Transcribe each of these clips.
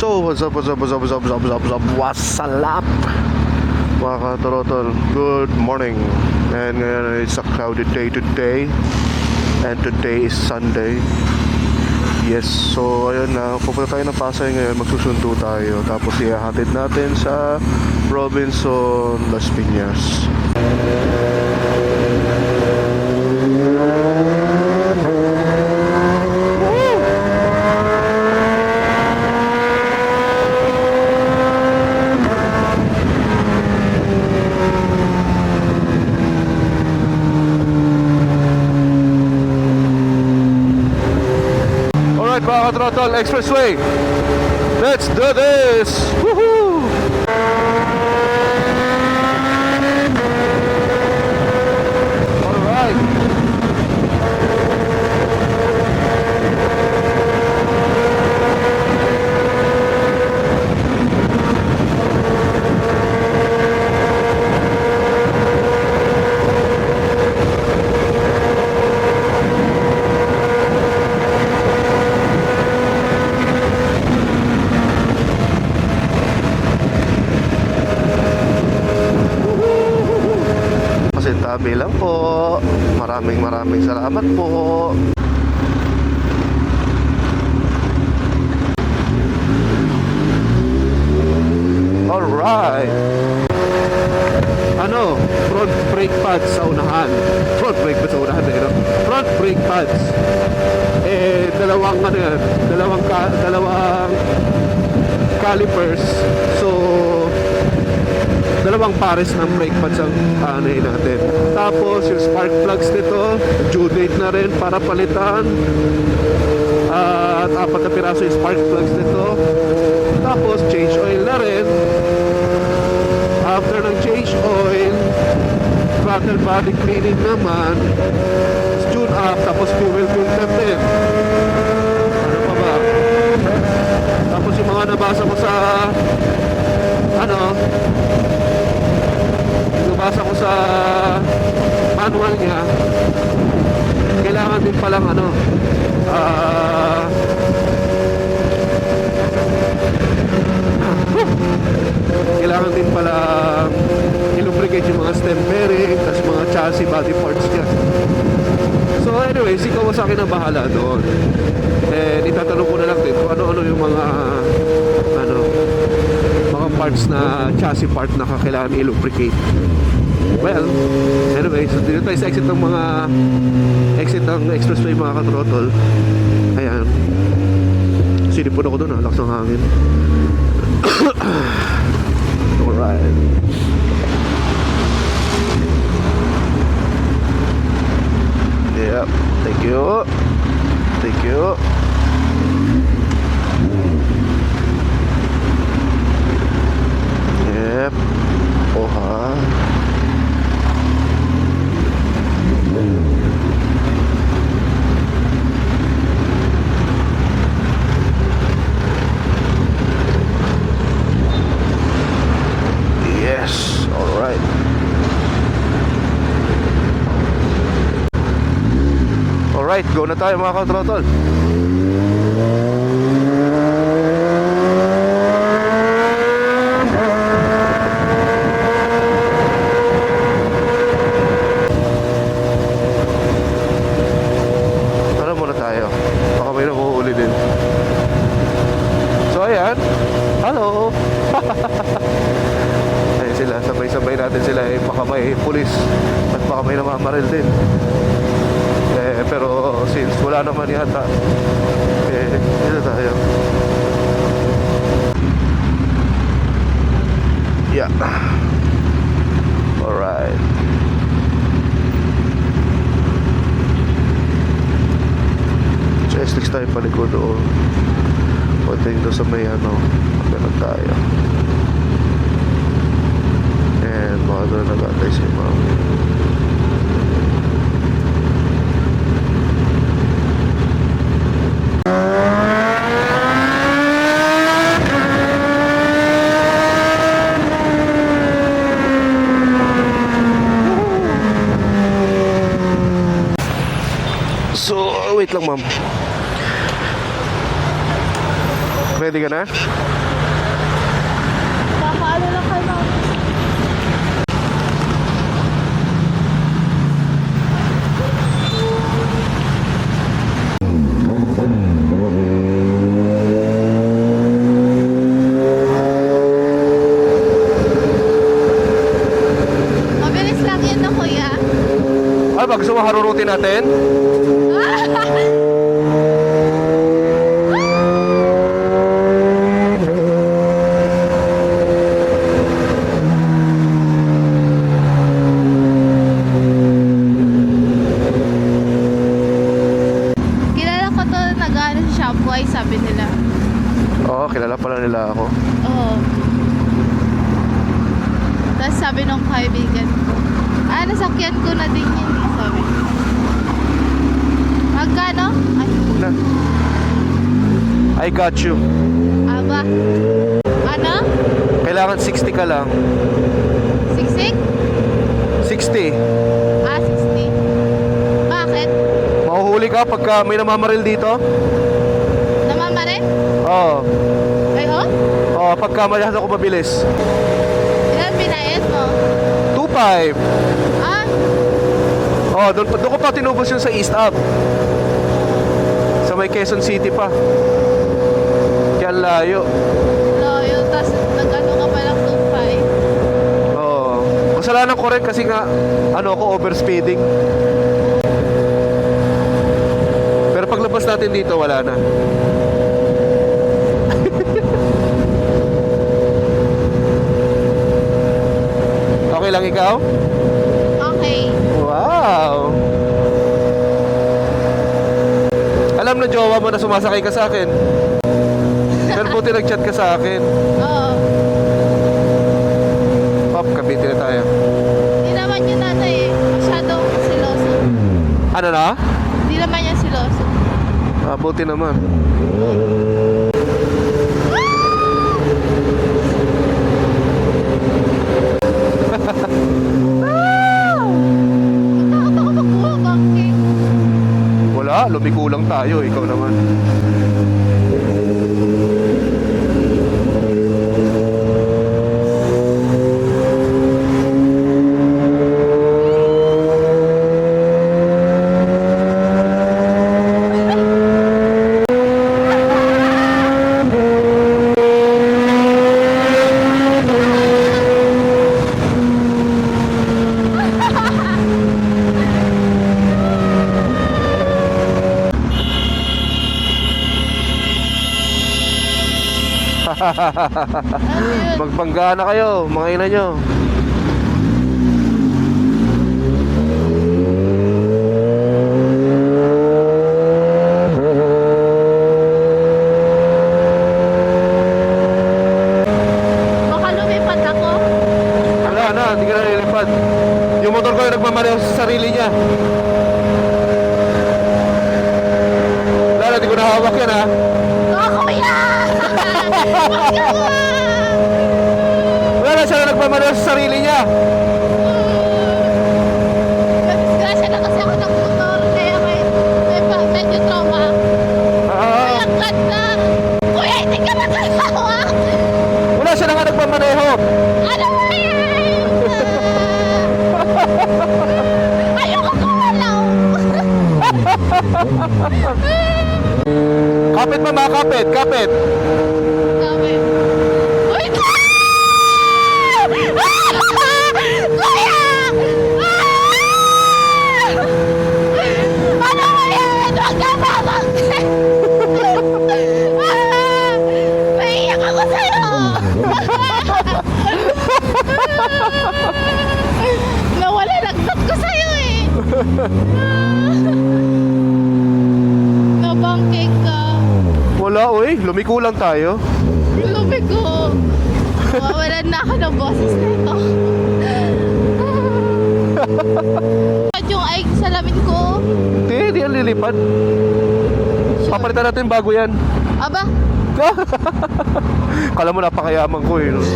So, what's up, what's up, what's up, what's up, what's up, what's up, what's up, what's up? Mga katorotol, good morning. And ngayon it's a cloudy day today. And today is Sunday. Yes, so ayun na, pupunta tayo ng Pasay ngayon, magsusundo tayo. Tapos ihahatid natin sa Robinson Las Piñas. Expressway! Let's do this! Woohoo! Maraming maraming salamat po. Alright. Ano? Front brake pads sa unahan. Front brake pads sa unahan. Eh? Front brake pads. Eh, dalawang ano yan. Dalawang, ka, dalawang calipers. Pares ng brake pads ang aanay natin. Tapos yung spark plugs nito, due date na rin para palitan. at apat na piraso yung spark plugs nito. Tapos change oil na rin. After ng change oil, throttle body cleaning naman. Tune up, tapos fuel filter din. Ano pa ba? Tapos yung mga nabasa ko sa ano nabasa ko sa manual niya kailangan din palang ano ah kailangan din pala ilubricate yung mga stem bearing mga chassis body parts niya. So anyways ikaw sa akin ang bahala doon? And itatanong ko na lang din kung ano-ano yung mga ano mga parts na chassis part na kailangan i-lubricate. Well anyway so dito tayo sa exit ng mga exit ng expressway mga katrotol. Ayan. Sinipon ako doon ha lakas ng hangin. Alright yep thank you thank you Yep. Oha. Yes. All right, go na tayo mga katrotol. Tara muna tayo. Baka may nakuhuli din. So ayan. Hello. Ayun sila. Sabay-sabay natin sila. Eh, baka may pulis. At baka may namamaril din. Pero since wala naman yata. Eh, dito tayo. Yeah. Alright. S6 tayo palikod o Pwedeng doon sa may ano Ganun tayo And baka doon nag-atay si ma'am So, wait lang ma'am. Ready ka na? Kakaano lang kayo mga... Mabilis lang yun na kuya. Ano ba? Gusto mo harurutin natin? Kilala ko to nag-ano sa Shopwise, sabi nila. Oo, kilala pala nila ako. Oo. Tapos sabi nung kaibigan ko, ah, nasakyan ko na din yun, eh," sabi. Magkano? Ay, Huwag na. I got you. aba. Ano? Kailangan 60 ka lang. Siksik? 60. Ah, 60. Bakit? Mahuhuli ka pagka may namamaril dito? Namama rin? Oo. Ay, oh? Oo, pagka masyado ako mabilis. Ilan binayad mo? 2.5. Ah, Oh, doon, doon ko pa tinubos yun sa East Up. Sa may Quezon City pa. Layo. loyo. Tapos nag-ano ka palang 2.5. Oo. Kasalanan ko rin kasi nga, ano ako, overspeeding. Pero paglabas natin dito, wala na. okay lang ikaw? Okay. Wow! Alam na jowa mo na sumasakay ka sa akin. Buti nag-chat ka sa akin. Oo. Pop, kabitin na tayo. Hindi naman yun nanay eh. Masyadong siloso. Ano na? Hindi naman yan siloso. Ah, buti naman. Wala, lumiko lang tayo. Ikaw naman. Ano yun? Magbangga na kayo, mga ina nyo. Baka lumipad ako. Wala na, hindi ka na nilipad. Yung motor ko yung nagmamaneho sa sarili niya. Wala, hindi ko nahawak yan ha. Oh, kuya! Huwag ka ba? Wala na siya na nagmamaneho sa sarili niya. Disgrasya na kasi ako ng motor. Kaya may, may pa, medyo trauma. Ah, ganda! Kuya, hindi ka magkakawak! wala siya na nga nagmamaneho. Ano ba yan? Ayoko kumalaw! Kapit mama, kapit, kapit. Uy, lumiko lang tayo. Lumig ko. Mawawalan na ako ng boses nito. At yung ay salamin ko. Hindi, hindi yan lilipad. Papalitan natin bago yan. Aba, Kala mo napakayaman ko eh. No?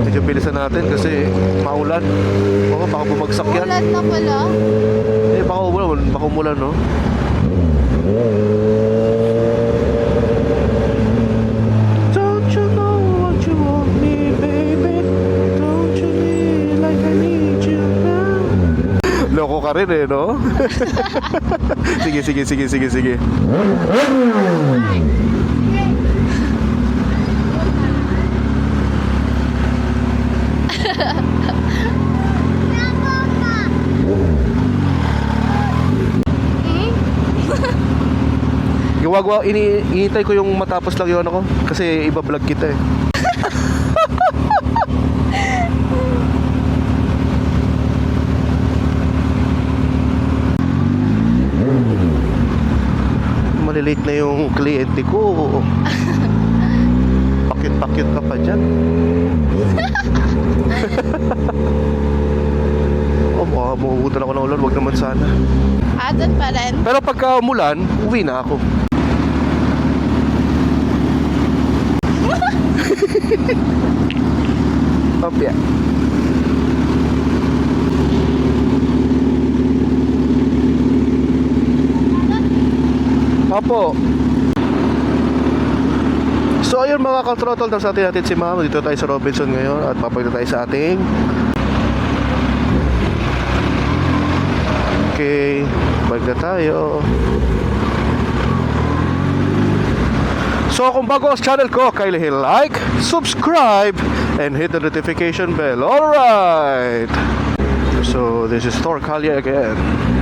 Medyo bilisan natin kasi maulan. Oo, baka bumagsak yan. ulan na pala. Eh, Baka umulan, baka umulan, no? Loko ka rin eh, no? sige, sige, sige, sige, sige. Gawa-gawa, ini inintay ko yung matapos lang yun ako. Kasi iba-vlog kita eh. Malilate na yung kliyente ko. Pakit-pakit ka pa dyan. oh, baka mahuhutan ako ng ulan. Huwag naman sana. Ah, doon pa rin. Pero pagka umulan, uwi na ako. Opya. Opo. So ayun mga ka-throttle, tapos natin natin si ma'am. Dito tayo sa Robinson ngayon at papagda tayo sa ating Okay, balik na tayo. So kung bago ang channel ko, hit like, subscribe, and hit the notification bell. Alright! So this is Thor Kalya again.